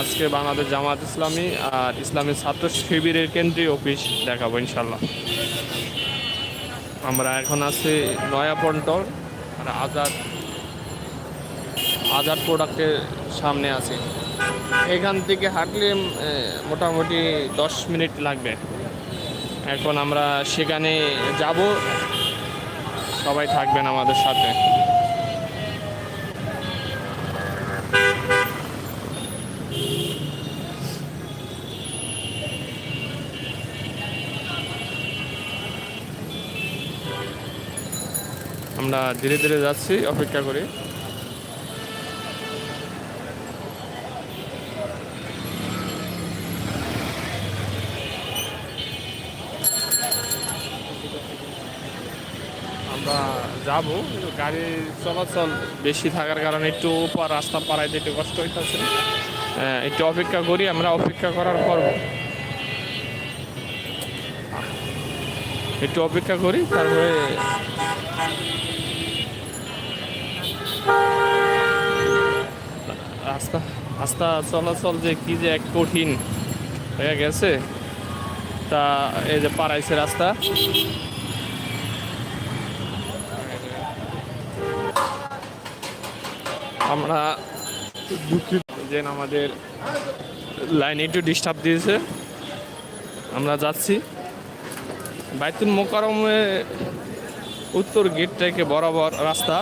আজকে বাংলাদেশ জামাত ইসলামী আর ইসলামী ছাত্র শিবিরের কেন্দ্রীয় অফিস দেখাবো ইনশাল্লাহ আমরা এখন আছি নয়াপন্টর আর আজাদ আজাদ প্রোডাক্টের সামনে আছি। এখান থেকে হাঁটলে মোটামুটি দশ মিনিট লাগবে। এখন আমরা সেখানে যাব। সবাই থাকবেন আমাদের সাথে। আমরা ধীরে ধীরে যাচ্ছি, অপেক্ষা করি। আমরা যাব, কিন্তু গাড়ি চলাচল বেশি থাকার কারণে একটু উপর রাস্তা পাড়াইতে একটু কষ্ট হইতেছে। একটু অপেক্ষা করি, আমরা অপেক্ষা করার পর। একটু অপেক্ষা করি, তারপরে রাস্তা রাস্তা চলাচল যে কি যে এক কঠিন হয়ে গেছে, তা এই যে পাড়াইছে রাস্তা। আমরা দুঃখিত যে আমাদের লাইন একটু ডিস্টার্ব দিয়েছে। আমরা যাচ্ছি। বাইতুল মোকারমে উত্তর গেট থেকে বরাবর রাস্তা।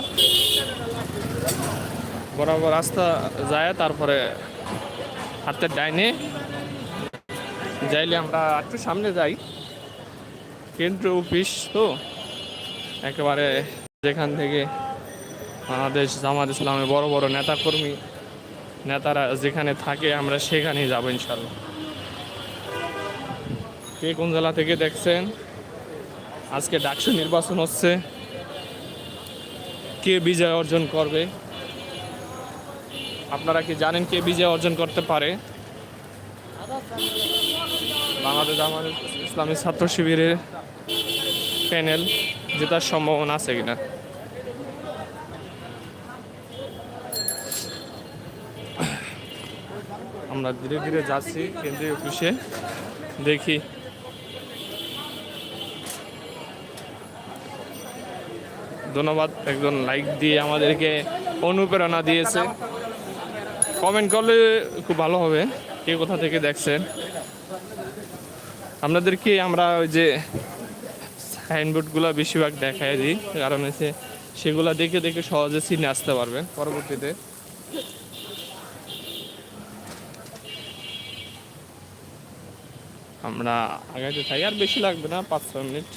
বরাবর রাস্তা যায়, তারপরে হাতের ডাইনে যাইলে আমরা একটু সামনে যাই। কেন্দ্র অফিস তো একেবারে যেখান থেকে বাংলাদেশ জামাত ইসলামের বড় বড় নেতাকর্মী নেতারা যেখানে থাকে, আমরা সেখানেই যাব ইনশাল্লাহ কে কোন জেলা থেকে দেখছেন? আজকে ডাকসু নির্বাচন হচ্ছে। কে বিজয় অর্জন করবে? আপনারা কি জানেন কে বিজয় অর্জন করতে পারে? বাংলাদেশ জামাত ইসলামী ছাত্র শিবিরের প্যানেল জেতার সম্ভাবনা আছে কিনা? আমরা ধীরে ধীরে যাচ্ছি কেন্দ্রীয় অফিসে। দেখি ধন্যবাদ, একজন লাইক দিয়ে আমাদেরকে অনুপ্রেরণা দিয়েছে। কমেন্ট করলে খুব ভালো হবে, কে কোথা থেকে দেখছেন আপনাদেরকে আমরা ওই যে সাইনবোর্ডগুলো বেশিরভাগ দেখাই দিই, কারণ হচ্ছে সেগুলো দেখে দেখে সহজে চিনে আসতে পারবে পরবর্তীতে। আমরা আগাইতে থাকি আর বেশি লাগবে না, পাঁচ ছয় মিনিট।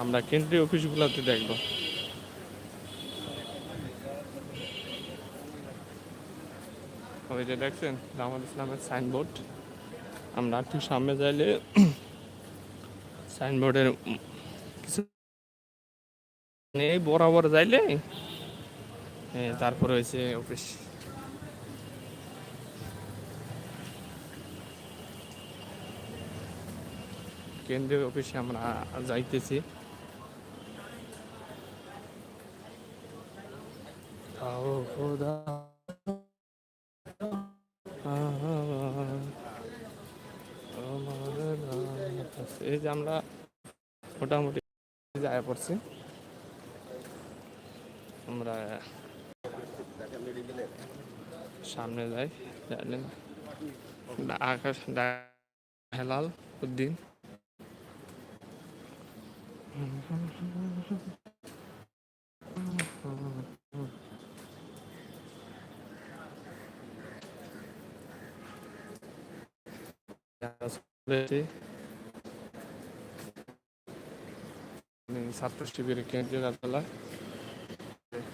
আমরা কেন্দ্রীয় অফিসগুলোতে দেখব। ওই যে দেখছেন, জামাত ইসলামের সাইনবোর্ড। আমরা একটু সামনে যাইলে সাইনবোর্ডের কিছু বরাবর যাইলে তারপরে হয়েছে অফিস। কেন্দ্রীয় অফিসে আমরা যাইতেছি। খোদা। এই যে আমরা মোটামুটি যায় পড়ছি। আমরা সামনে যাই জানেন? আকাশ হেলাল উদ্দিন। ছাত্র শিবিরের কেন্দ্রীয় কার্যালয়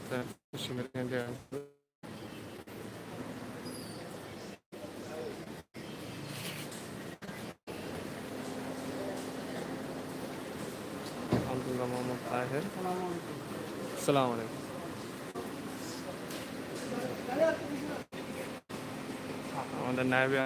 ছাত্র শিবিরের কেন্দ্রীয় কার্যালয়। আব্দুল্লাহ মোহাম্মদ তাহের সালাম আলাইকুম আমাদের নায়বে